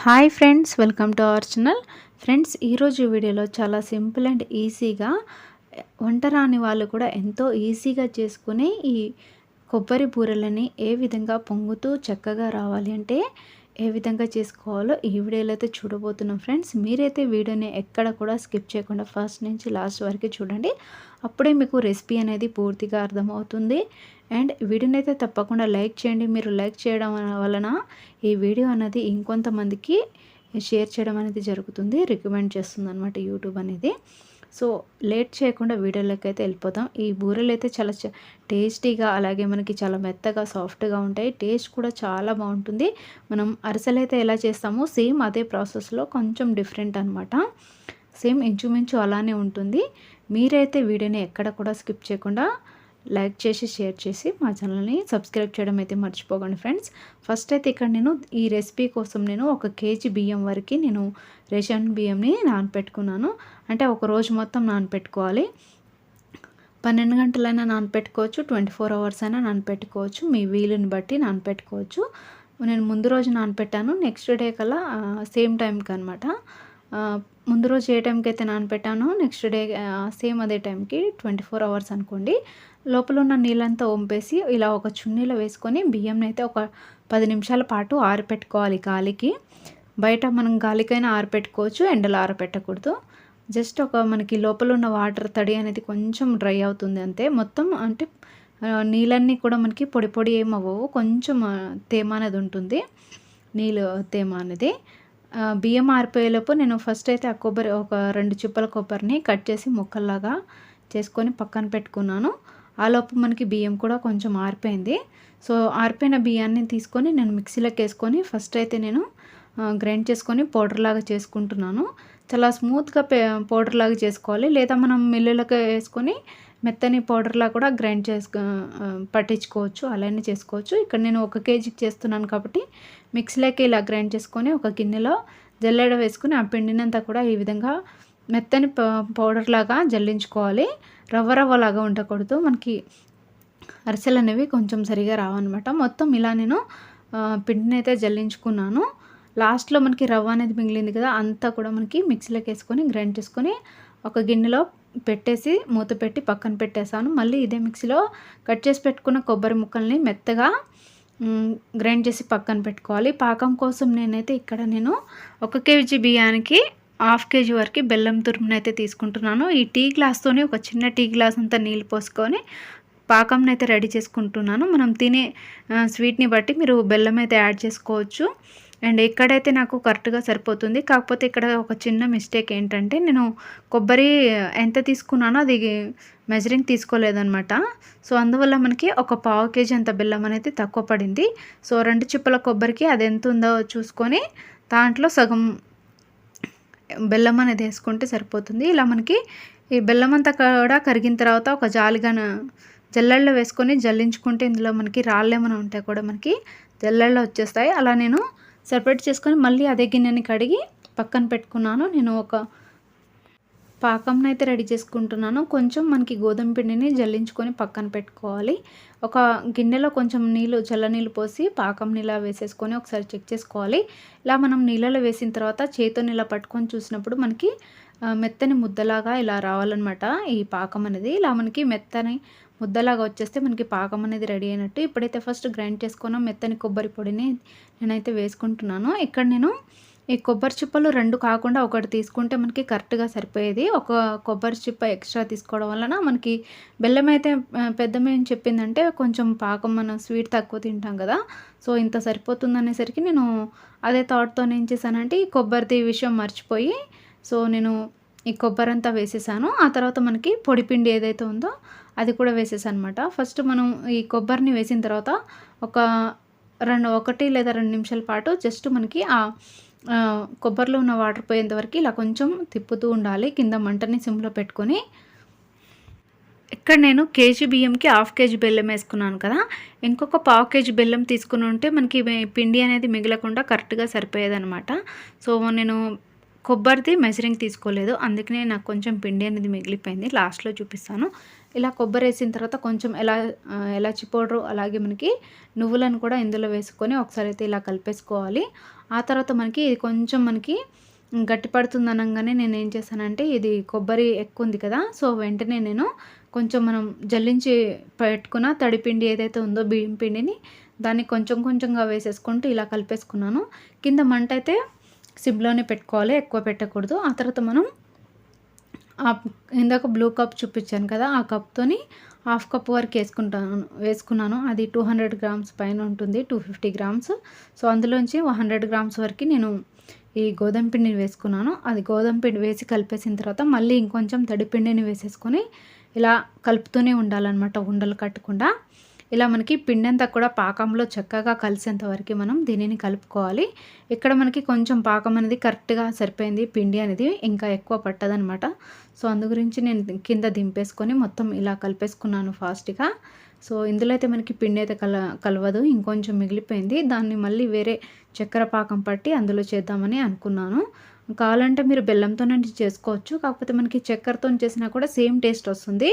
Hi friends welcome to our channel. Friends ఈరోజు వీడియోలో చాలా సింపుల్ అండ్ ఈజీగా వంట రాని వాళ్ళు కూడా ఎంతో ఈజీగా చేసుకుని ఈ కొబ్బరి బూరలని ఏ విధంగా పొంగుతూ చక్కగా రావాలి అంటే ఏ విధంగా చేసుకోవాలో ఈ వీడియోలో అయితే చూడబోతున్నాం ఫ్రెండ్స్. మీరైతే వీడియోని ఎక్కడ కూడా స్కిప్ చేయకుండా ఫస్ట్ నుంచి లాస్ట్ వరకు చూడండి. అప్పుడే మీకు రెసిపీ అనేది పూర్తిగా అర్థమవుతుంది. అండ్ వీడియోని అయితే తప్పకుండా లైక్ చేయండి. మీరు లైక్ చేయడం వలన ఈ వీడియో అనేది ఇంకొంతమందికి షేర్ చేయడం అనేది జరుగుతుంది రికమెండ్ చేస్తుంది అనమాట యూట్యూబ్ అనేది. సో లేట్ చేయకుండా వీడియోలోకి అయితే వెళ్ళిపోతాం ఈ బూరెలు అయితే చాలా టేస్టీగా అలాగే మనకి చాలా మెత్తగా సాఫ్ట్గా ఉంటాయి. టేస్ట్ కూడా చాలా బాగుంటుంది. మనం అరిసెలు అయితే ఎలా చేస్తామో సేమ్ అదే ప్రాసెస్లో కొంచెం డిఫరెంట్ అనమాట సేమ్ ఇంచుమించు అలానే ఉంటుంది. మీరైతే వీడియోని ఎక్కడ కూడా స్కిప్ చేయకుండా లైక్ చేసి షేర్ చేసి మా ఛానల్ని సబ్స్క్రైబ్ చేయడం అయితే మర్చిపోకండి ఫ్రెండ్స్. ఫస్ట్ అయితే ఇక్కడ నేను ఈ రెసిపీ కోసం నేను ఒక కేజీ బియ్యం వరకు నేను రేషన్ బియ్యంని నానపెట్టుకున్నాను. అంటే ఒక రోజు మొత్తం నానపెట్టుకోవాలి. పన్నెండు గంటలైనా నానపెట్టుకోవచ్చు ట్వంటీ ఫోర్ అవర్స్ అయినా నానపెట్టుకోవచ్చు. మీ వీలుని బట్టి నానపెట్టుకోవచ్చు. నేను ముందు రోజు నానపెట్టాను నెక్స్ట్ డే కల్లా సేమ్ టైంకి అనమాట ముందు రోజు ఏ టైంకి అయితే నానపెట్టానో నెక్స్ట్ డే సేమ్ అదే టైంకి ట్వంటీ ఫోర్ అవర్స్ అనుకోండి. లోపల ఉన్న నీళ్ళంతా వంపేసి ఇలా ఒక చున్నీలో వేసుకొని బియ్యంని అయితే ఒక పది నిమిషాల పాటు ఆరిపెట్టుకోవాలి గాలికి. బయట మనం గాలికైనా ఆరిపెట్టుకోవచ్చు ఎండలో ఆరపెట్టకూడదు. జస్ట్ ఒక మనకి లోపల ఉన్న వాటర్ తడి అనేది కొంచెం డ్రై అవుతుంది అంతే. మొత్తం అంటే నీళ్ళన్నీ కూడా మనకి పొడి పొడి ఏమవ్వవు కొంచెం తేమ అనేది ఉంటుంది. నీళ్ళు తేమ అనేది. బియ్యం ఆరిపోయేలోపు నేను ఫస్ట్ అయితే ఆ కొబ్బరి ఒక రెండు చిప్పల కొబ్బరిని కట్ చేసి ముక్కల్లాగా చేసుకొని పక్కన పెట్టుకున్నాను. ఆలోపు మనకి బియ్యం కూడా కొంచెం ఆరిపోయింది. సో ఆరిపోయిన బియ్యాన్ని తీసుకొని నేను మిక్సీలోకి వేసుకొని ఫస్ట్ అయితే నేను గ్రైండ్ చేసుకొని పౌడర్ లాగా చేసుకుంటున్నాను. చాలా స్మూత్గా పౌడర్ లాగా చేసుకోవాలి. లేదా మనం మిల్లులకు వేసుకొని మెత్తని పౌడర్లా కూడా గ్రైండ్ చేసుకో పట్టించుకోవచ్చు. అలానే చేసుకోవచ్చు. ఇక్కడ నేను ఒక కేజీకి చేస్తున్నాను కాబట్టి మిక్సీలోకి ఇలా గ్రైండ్ చేసుకొని ఒక గిన్నెలో జల్లెడ వేసుకుని ఆ పిండినంతా కూడా ఈ విధంగా మెత్తని పౌడర్ లాగా జల్లించుకోవాలి. రవ్వ రవ్వ లాగా ఉండకూడదు. మనకి అరిసెలు అనేవి కొంచెం సరిగా రావన్నమాట. మొత్తం ఇలా నేను పిండిని అయితే జల్లించుకున్నాను. లాస్ట్లో మనకి రవ్వ అనేది మిగిలింది కదా అంతా కూడా మనకి మిక్సీలోకి వేసుకొని గ్రైండ్ చేసుకొని ఒక గిన్నెలో పెట్టేసి మూత పెట్టి పక్కన పెట్టేసాను మళ్ళీ ఇదే మిక్సీలో కట్ చేసి పెట్టుకున్న కొబ్బరి ముక్కల్ని మెత్తగా గ్రైండ్ చేసి పక్కన పెట్టుకోవాలి. పాకం కోసం నేనైతే ఇక్కడ నేను ఒక కేజీ బియ్యానికి హాఫ్ కేజీ వరకు బెల్లం తురుమునైతే తీసుకుంటున్నాను. ఈ టీ గ్లాస్తోనే ఒక చిన్న టీ గ్లాస్ అంతా నీళ్ళు పోసుకొని పాకంని అయితే రెడీ చేసుకుంటున్నాను. మనం తినే స్వీట్ని బట్టి మీరు బెల్లం అయితే యాడ్ చేసుకోవచ్చు. అండ్ ఇక్కడైతే నాకు కరెక్ట్గా సరిపోతుంది. కాకపోతే ఇక్కడ ఒక చిన్న మిస్టేక్ ఏంటంటే నేను కొబ్బరి ఎంత తీసుకున్నానో అది మెజరింగ్ తీసుకోలేదనమాట సో అందువల్ల మనకి ఒక పావు కేజీ అంత బెల్లం అనేది తక్కువ పడింది. సో రెండు చిప్పల కొబ్బరికి అది ఎంత ఉందో చూసుకొని దాంట్లో సగం బెల్లం అనేది వేసుకుంటే సరిపోతుంది. ఇలా మనకి ఈ బెల్లం అంతా కూడా కరిగిన తర్వాత ఒక జాలిగాన జల్లెళ్ళలో వేసుకొని జల్లించుకుంటే ఇందులో మనకి రాళ్ళు ఏమైనా ఉంటే కూడా మనకి జల్లెళ్ళలో వచ్చేస్తాయి. అలా నేను సెపరేట్ చేసుకొని మళ్ళీ అదే గిన్నెని కడిగి పక్కన పెట్టుకున్నాను. నేను ఒక పాకంని అయితే రెడీ చేసుకుంటున్నాను. కొంచెం మనకి గోధుమ పిండిని జల్లించుకొని పక్కన పెట్టుకోవాలి. ఒక గిన్నెలో కొంచెం నీళ్ళు చల్ల నీళ్ళు పోసి పాకం నీళ్ళ వేసేసుకొని ఒకసారి చెక్ చేసుకోవాలి. ఇలా మనం నీళ్ళలో వేసిన తర్వాత చేతితో నీళ్ళ పట్టుకొని చూసినప్పుడు మనకి మెత్తని ముద్దలాగా ఇలా రావాలన్నమాట ఈ పాకం అనేది. ఇలా మనకి మెత్తని ముద్దలాగా వచ్చేస్తే మనకి పాకం అనేది రెడీ అయినట్టు. ఇప్పుడైతే ఫస్ట్ గ్రైండ్ చేసుకున్న మెత్తని కొబ్బరి పొడిని నేనైతే వేసుకుంటున్నాను. ఇక్కడ నేను ఈ కొబ్బరి చిప్పలు రెండు కాకుండా ఒకటి తీసుకుంటే మనకి కరెక్ట్గా సరిపోయేది. ఒక కొబ్బరి చిప్ప ఎక్స్ట్రా తీసుకోవడం వలన మనకి బెల్లం అయితే పెద్దమేం చెప్పిందంటే కొంచెం పాకం మనం స్వీట్ తక్కువ తింటాం కదా సో ఇంత సరిపోతుంది అనేసరికి నేను అదే థాట్తో ఏం చేశానంటే ఈ కొబ్బరిది విషయం మర్చిపోయి సో నేను ఈ కొబ్బరి అంతా వేసేసాను. ఆ తర్వాత మనకి పొడిపిండి ఏదైతే ఉందో అది కూడా వేసేసాను అనమాట ఫస్ట్ మనం ఈ కొబ్బరిని వేసిన తర్వాత ఒక రెండు ఒకటి లేదా రెండు నిమిషాల పాటు జస్ట్ మనకి ఆ కొబ్బరిలో ఉన్న వాటర్ పోయేంత వరకు ఇలా కొంచెం తిప్పుతూ ఉండాలి. కింద మంటని సిమ్లో పెట్టుకొని. ఇక్కడ నేను కేజీ బియ్యంకి హాఫ్ కేజీ బెల్లం వేసుకున్నాను కదా. ఇంకొక పావు కేజీ బెల్లం తీసుకుని ఉంటే మనకి పిండి అనేది మిగలకుండా కరెక్ట్గా సరిపోయేదనమాట సో నేను కొబ్బరిది మెజరింగ్ తీసుకోలేదు. అందుకనే నాకు కొంచెం పిండి అనేది మిగిలిపోయింది. లాస్ట్లో చూపిస్తాను. ఇలా కొబ్బరి వేసిన తర్వాత కొంచెం ఎలా ఎలాచి పౌడరు అలాగే మనకి నువ్వులను కూడా ఇందులో వేసుకొని ఒకసారి అయితే ఇలా కలిపేసుకోవాలి. ఆ తర్వాత మనకి ఇది కొంచెం మనకి గట్టి పడుతుంది అనగానే నేను ఏం చేశానంటే ఇది కొబ్బరి ఎక్కువ ఉంది కదా సో వెంటనే నేను కొంచెం మనం జల్లించి పెట్టుకున్న తడిపిండి ఏదైతే ఉందో బియ్యం పిండిని దాన్ని కొంచెం కొంచెంగా వేసేసుకుంటూ ఇలా కలిపేసుకున్నాను. కింద మంట అయితే సిమ్లోనే పెట్టుకోవాలి ఎక్కువ పెట్టకూడదు. ఆ తర్వాత మనం ఇందాక బ్లూ కప్ చూపించాను కదా ఆ కప్తోని హాఫ్ కప్ వరకు వేసుకుంటాను వేసుకున్నాను. అది టూ హండ్రెడ్ గ్రామ్స్ పైన ఉంటుంది టూ ఫిఫ్టీ గ్రామ్స్ సో అందులోంచి హండ్రెడ్ గ్రామ్స్ వరకు నేను ఈ గోధుమ పిండిని వేసుకున్నాను. అది గోధుమ పిండి వేసి కలిపేసిన తర్వాత మళ్ళీ ఇంకొంచెం తడి పిండిని వేసేసుకొని ఇలా కలుపుతూనే ఉండాలన్నమాట ఉండలు కట్టకుండా. ఇలా మనకి పిండి అంతా కూడా పాకంలో చక్కగా కలిసేంత వరకు మనం దీనిని కలుపుకోవాలి. ఇక్కడ మనకి కొంచెం పాకం అనేది కరెక్ట్గా సరిపోయింది. పిండి అనేది ఇంకా ఎక్కువ పట్టదనమాట సో అందు గురించి నేను కింద దింపేసుకొని మొత్తం ఇలా కలిపేసుకున్నాను ఫాస్ట్గా. సో ఇందులో అయితే మనకి పిండి అయితే కల కలవదు. ఇంకొంచెం మిగిలిపోయింది. దాన్ని మళ్ళీ వేరే చక్కెర పాకం పట్టి అందులో చేద్దామని అనుకున్నాను. కావాలంటే మీరు బెల్లంతోనే చేసుకోవచ్చు. కాకపోతే మనకి చక్కెరతో చేసినా కూడా సేమ్ టేస్ట్ వస్తుంది.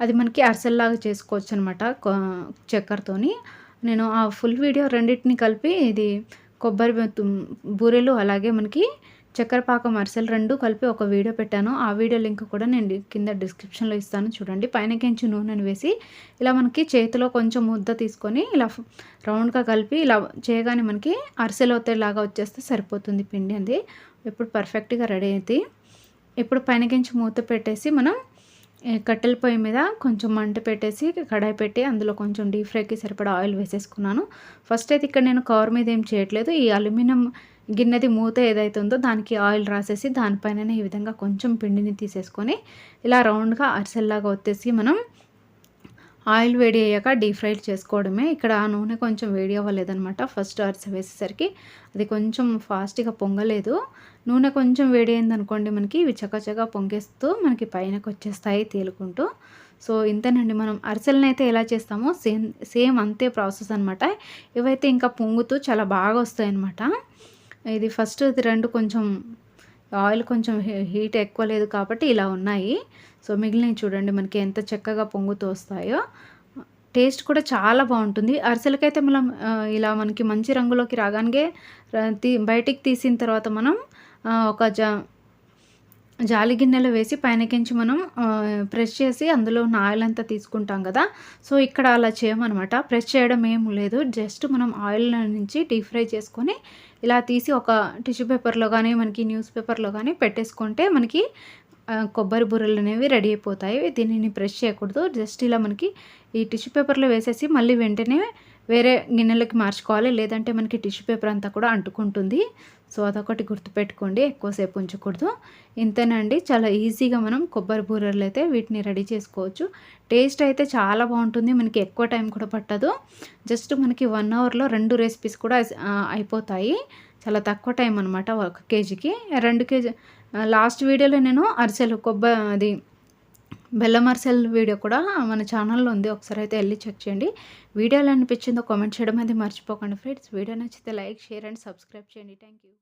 అది మనకి అరిసెల్లాగా చేసుకోవచ్చు అనమాట చక్కెరతోని. నేను ఆ ఫుల్ వీడియో రెండింటిని కలిపి ఇది కొబ్బరి బూరెలు అలాగే మనకి చక్కెర పాకం అరిసెలు రెండు కలిపి ఒక వీడియో పెట్టాను. ఆ వీడియో లింక్ కూడా నేను కింద డిస్క్రిప్షన్లో ఇస్తాను చూడండి. పైన కించి నూనెను వేసి ఇలా మనకి చేతిలో కొంచెం ముద్ద తీసుకొని ఇలా రౌండ్గా కలిపి ఇలా చేయగానే మనకి అరిసెలు అవుతాయిలాగా వచ్చేస్తే సరిపోతుంది పిండి అది. ఇప్పుడు పర్ఫెక్ట్గా రెడీ అయితే ఇప్పుడు పైన కించి మూత పెట్టేసి మనం కట్టెల పొయ్యి మీద కొంచెం మంట పెట్టేసి కడాయి పెట్టి అందులో కొంచెం డీప్ ఫ్రైకి సరిపడా ఆయిల్ వేసేసుకున్నాను. ఫస్ట్ అయితే ఇక్కడ నేను కవర్ మీద ఏం చేయట్లేదు. ఈ అల్యూమినియం గిన్నెది మూత ఏదైతే ఉందో దానికి ఆయిల్ రాసేసి దానిపైన ఈ విధంగా కొంచెం పిండిని తీసేసుకొని ఇలా రౌండ్గా అరిసెల్లాగా వచ్చేసి మనం ఆయిల్ వేడి అయ్యాక డీప్ ఫ్రై చేసుకోవడమే. ఇక్కడ ఆ నూనె కొంచెం వేడి అవ్వలేదనమాట ఫస్ట్ అరిసె వేసేసరికి అది కొంచెం ఫాస్ట్గా పొంగలేదు. నూనె కొంచెం వేడి అయిందనుకోండి మనకి ఇవి చక్కచక్క పొంగేస్తూ మనకి పైనకి వచ్చేస్తాయి తేలుకుంటూ. సో ఇంతేనండి మనం అరిసెలను అయితే ఎలా చేస్తామో సేమ్ సేమ్ అంతే ప్రాసెస్ అనమాట ఇవైతే ఇంకా పొంగుతూ చాలా బాగా వస్తాయి అనమాట ఇది ఫస్ట్ ఇది రెండు కొంచెం ఆయిల్ కొంచెం హీట్ ఎక్కువ లేదు కాబట్టి ఇలా ఉన్నాయి. సో మిగిలినవి చూడండి మనకి ఎంత చక్కగా పొంగుతూ వస్తాయో. టేస్ట్ కూడా చాలా బాగుంటుంది. అరిసెలకైతే మనం ఇలా మనకి మంచి రంగులోకి రాగానే బయటికి తీసిన తర్వాత మనం ఒక జా జాలి గిన్నెలో వేసి పైనకించి మనం ప్రెస్ చేసి అందులో ఉన్న ఆయిల్ అంతా తీసుకుంటాం కదా. సో ఇక్కడ అలా చేయమన్నమాట. ప్రెస్ చేయడం ఏం లేదు. జస్ట్ మనం ఆయిల్ నుంచి డీప్ ఫ్రై చేసుకొని ఇలా తీసి ఒక టిష్యూ పేపర్లో కానీ మనకి న్యూస్ పేపర్లో కానీ పెట్టేసుకుంటే మనకి కొబ్బరి బుర్రలు అనేవి రెడీ అయిపోతాయి. దీనిని ప్రెస్ చేయకూడదు. జస్ట్ ఇలా మనకి ఈ టిష్యూ పేపర్లో వేసేసి మళ్ళీ వెంటనే వేరే గిన్నెలకి మార్చుకోవాలి లేదంటే మనకి టిష్యూ పేపర్ అంతా కూడా అంటుకుంటుంది. సో అదొకటి గుర్తుపెట్టుకోండి ఎక్కువసేపు ఉంచకూడదు. ఇంతేనండి చాలా ఈజీగా మనం కొబ్బరి బూరెలు అయితే వీటిని రెడీ చేసుకోవచ్చు. టేస్ట్ అయితే చాలా బాగుంటుంది మనకి ఎక్కువ టైం కూడా పట్టదు. జస్ట్ మనకి వన్ అవర్లో రెండు రెసిపీస్ కూడా అయిపోతాయి. చాలా తక్కువ టైం అనమాట ఒక కేజీకి. రెండు కేజీ లాస్ట్ వీడియోలో నేను అరిసెలు కొబ్బరి అది బెల్లం మార్సెల్ వీడియో కూడా మన ఛానల్లో ఉంది. ఒకసారి అయితే వెళ్ళి చెక్ చేయండి. వీడియోలో అనిపించిందో కామెంట్ చేయడం అది మర్చిపోకండి ఫ్రెండ్స్. వీడియో నచ్చితే లైక్ షేర్ అండ్ సబ్స్క్రైబ్ చేయండి. Thank you